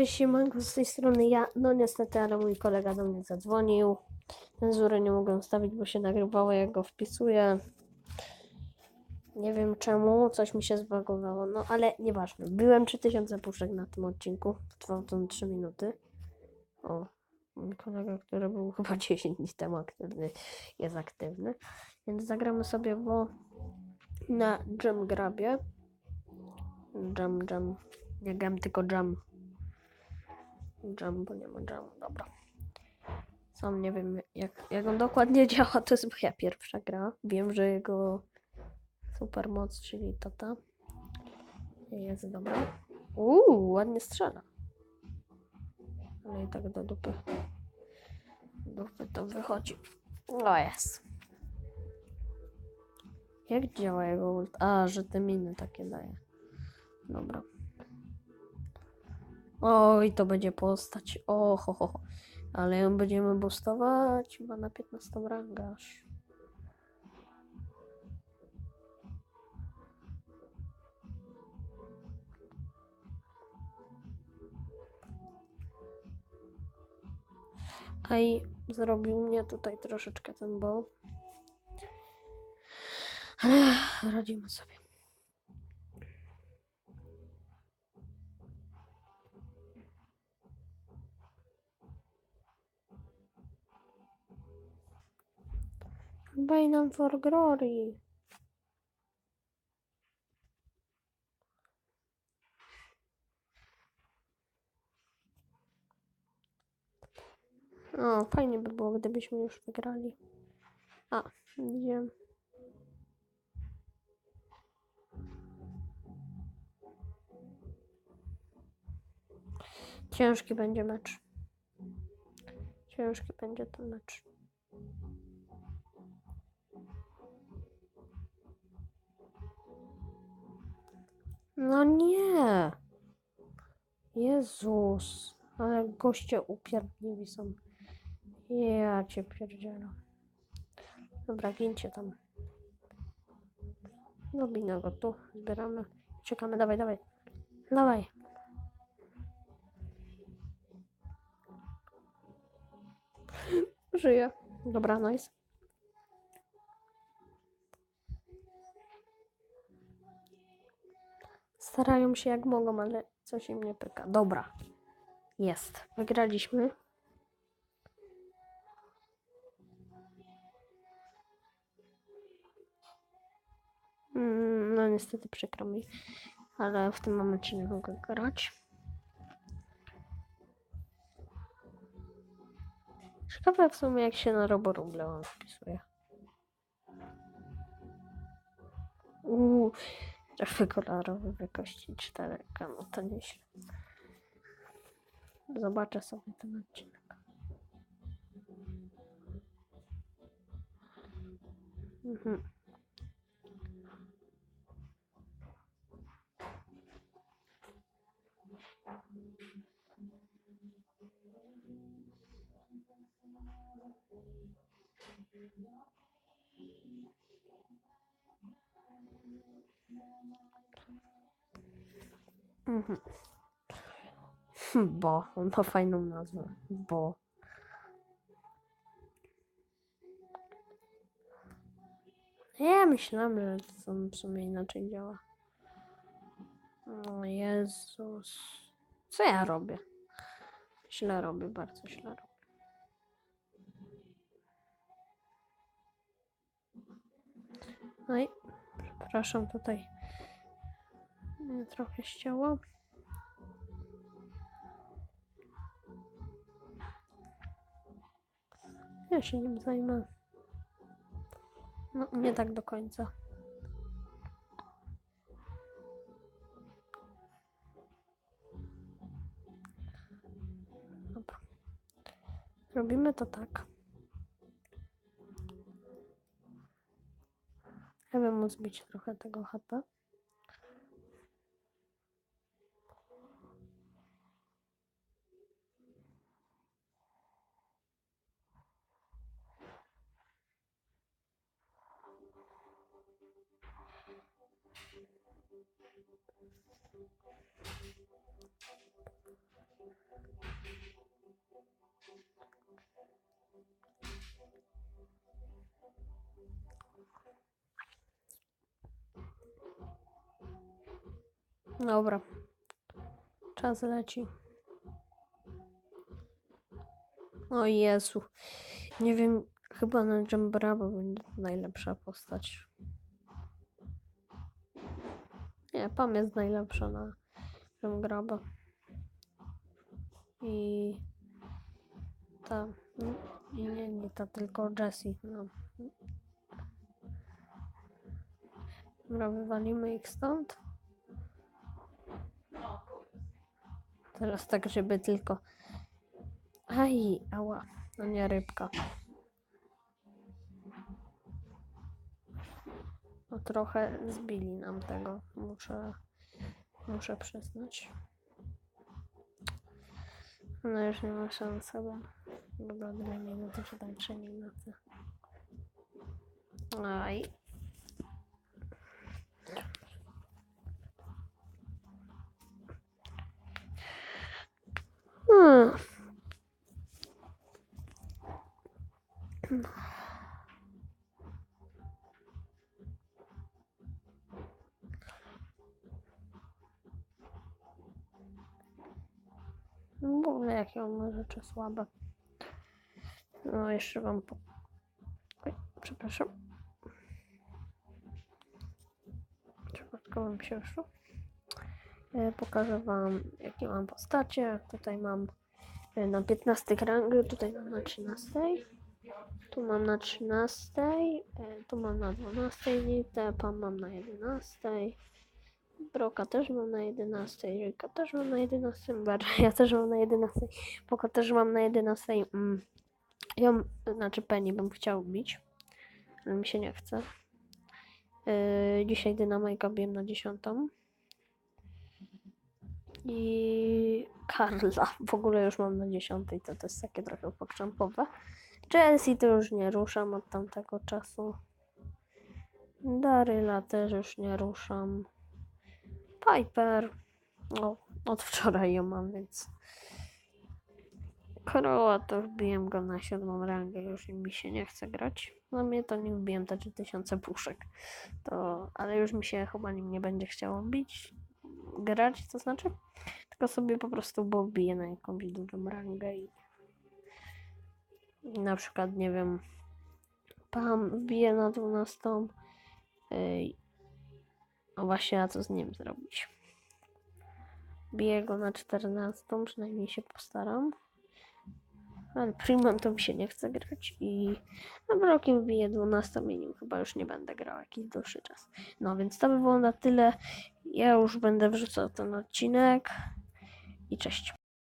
Cześć siemanko, z tej strony ja. No niestety, ale mój kolega do mnie zadzwonił. Cenzury nie mogę stawić, bo się nagrywało, jak go wpisuję. Nie wiem czemu, coś mi się zbagowało. No ale nieważne. Byłem 3000 puszek na tym odcinku. Trwał to 3 minuty. O, mój kolega, który był chyba 10 dni temu aktywny, jest aktywny. Więc zagramy sobie, bo na Jam Grabie. Jam, jam. Nie gram, tylko jam. Jam, bo nie ma jamu, dobra. Sam nie wiem, jak, jak on dokładnie działa, to jest moja pierwsza gra. Wiem, że jego supermoc, czyli tata, jest dobra. Uuu, ładnie strzela. Ale i tak do dupy. Dupy to wychodzi. O jest. Jak działa jego ult? A, że te miny takie daje. Dobra. Oj, to będzie postać. O, ho, ho. Ale ją będziemy boostować chyba na 15 rangaż. A i zrobił mnie tutaj troszeczkę ten bol. Ale radzimy sobie. Bane for glory. O, fajnie by było, gdybyśmy już wygrali. A, idziemy. Ciężki będzie mecz. Ciężki będzie ten mecz. No nie. Jezus. Ale goście upierdliwi są. Ja cię pierdzielę. Dobra, gincie tam. Robimy go tu. Zbieramy. Czekamy, dawaj, dawaj. Dawaj. Żyję. Dobra, nice. Starają się jak mogą, ale coś im nie pyka. Dobra. Jest. Wygraliśmy. Mm, No niestety przykro mi, ale w tym momencie nie mogę grać. Ciekawe w sumie jak się na Roboruble on wpisuje. Uuu, Kolorowe wielkości 4, no to nieźle. Zobaczę sobie ten odcinek. Mhm. Mhm. Bo, on ma fajną nazwę. Bo. Ja myślałam, że to w sumie inaczej działa. O Jezus. Co ja robię? Źle robię, bardzo źle robię. No i przepraszam tutaj. Mnie trochę ścięło. Ja się nim zajmę. No, nie tak do końca. Robimy to tak. Żeby móc zbić trochę tego HP. Dobra. Czas leci. O Jezu. Nie wiem, chyba na Jumbrabo będzie najlepsza postać. Nie, Pam jest najlepsza na Jumbraba. I ta, nie, nie ta, tylko Jessie, no. Dobra, wywalimy ich stąd. Teraz tak, żeby tylko... Aj, ała, no nie rybka. No trochę zbili nam tego, muszę, muszę przyznać. No już nie ma szans chyba. Dobra, dwie minuty czy tam trzy minuty. Aj. No ogóle jakie on ma rzeczy słabe. No jeszcze wam po... Oj, przepraszam. Przypadkowo mi się wyszło. E, Pokażę wam jakie mam postacie. Tutaj mam na 15 rangę, tutaj mam na 13. Tu mam na 13, e, tu mam na 12 nitę, Pam mam na 11. Broka też mam na 11, Ryka też mam na 11, Barra ja też mam na 11, Poko też mam na 11. Mm. Ją, znaczy Penny bym chciał bić, ale mi się nie chce. Yy, dzisiaj Dynamajka biłem na 10. I Karla w ogóle już mam na 10, to to jest takie trochę pokrzampowe. Chelsea to już nie ruszam od tamtego czasu. Daryla też już nie ruszam. Piper. No, od wczoraj ją mam, więc. Koroła to wbiłem go na siódmą rangę, już mi się nie chce grać. Na mnie to nie wbiłem te 3000 puszek. To, ale już mi się chyba nim nie będzie chciało bić. Grać, to znaczy. Tylko sobie po prostu bo wbiję na jakąś dużą rangę i. na przykład, nie wiem. Pam wbije na 12. Ej, a właśnie, a co z nim zrobić? Biję go na 14, przynajmniej się postaram. Ale Primem to mi się nie chce grać i na Brokiem wbiję 12 i nim chyba już nie będę grał jakiś dłuższy czas. No więc to by było na tyle. Ja już będę wrzucał ten odcinek i cześć.